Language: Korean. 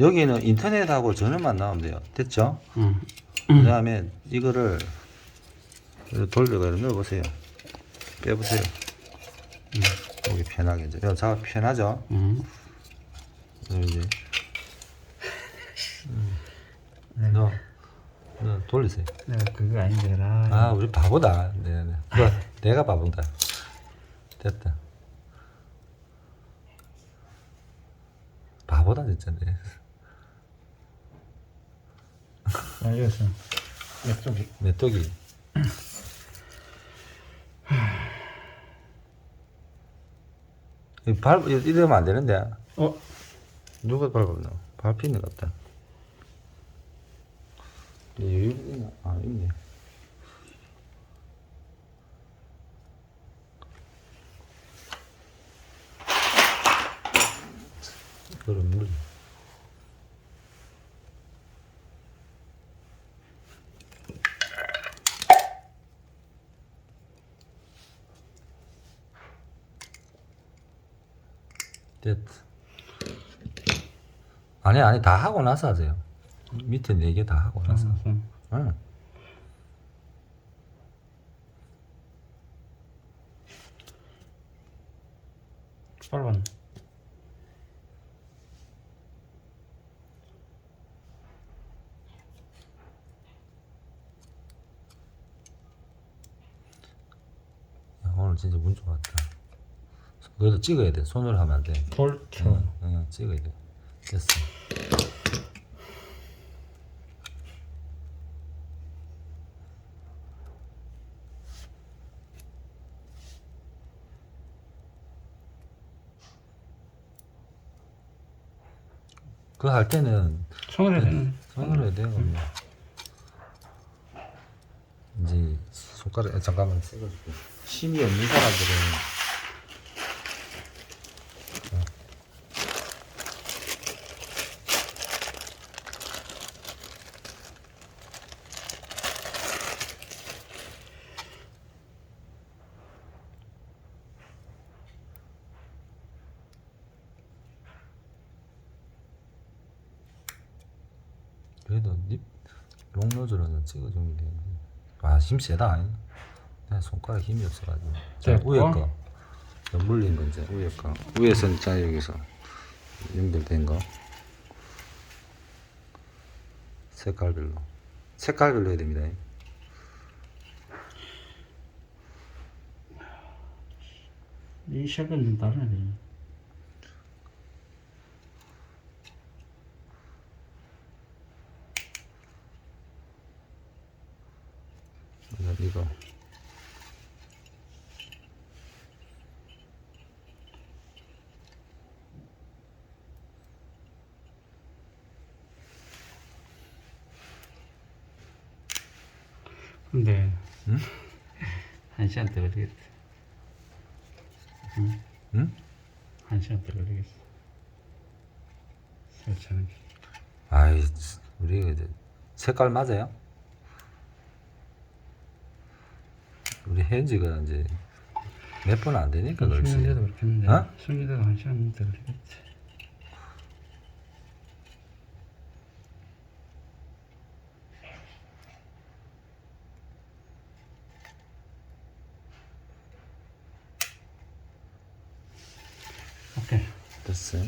여기는 인터넷하고 전원만 나오면 돼요. 됐죠? 응. 그 다음에 이거를 이렇게 돌려가 넣어보세요. 빼보세요. 여기 편하게 이제 여기 작업 편하죠? 응. 그리고 이제 음. 넣어, 넣어 돌리세요. 내가 그거 아닌데라. 아 우리 바보다. 네네. 그거 내가 바보다. 됐다. 바보다 진짜. 네. 알겠어. 이쪽이. 메뚜기. 이발 이러면 안 되는데. 어? 누가 밟았나? 밟히는 것 같다. 여기 있나? 아 있네. 그럼 물. 됐. 아니 아니 다 하고 나서 하세요. 밑에 네 개 다 하고 나서. 응. 응. 빨간. 야, 오늘 진짜 운 좋았다. 그래도 찍어야 돼. 손으로 하면 안 돼. 볼트. 응, 응, 찍어야 돼. 됐어. 그거 할 때는 손으로 해야 되는. 손으로 해야 돼요. 그럼요. 이제 손가락 아, 잠깐만 찍어줄게. 힘이 없는 사람들은 그래도 립 롱노즈로는 찍어주면 되는데. 아힘 세다. 내 손가락 힘이 없어가지고. 자. 위에 거저 물린 거 이제 위에 거 위에서 자 여기서. 연결된 거. 색깔별로. 색깔별로 해야 됩니다. 이 색은 좀 다르네. 이거 이거 근데 응? 한 시간 더 걸리겠다. 응? 응? 한 시간 더 걸리겠어. 설치하는 게. 아이 우리 색깔 맞아요? 우리 헤어지가 이제 몇 번 안 되니까 그렇지 숨기대도 그렇겠는데. 어? 숨기대도 한 시간 더 걸리겠지. 오케이. 됐어요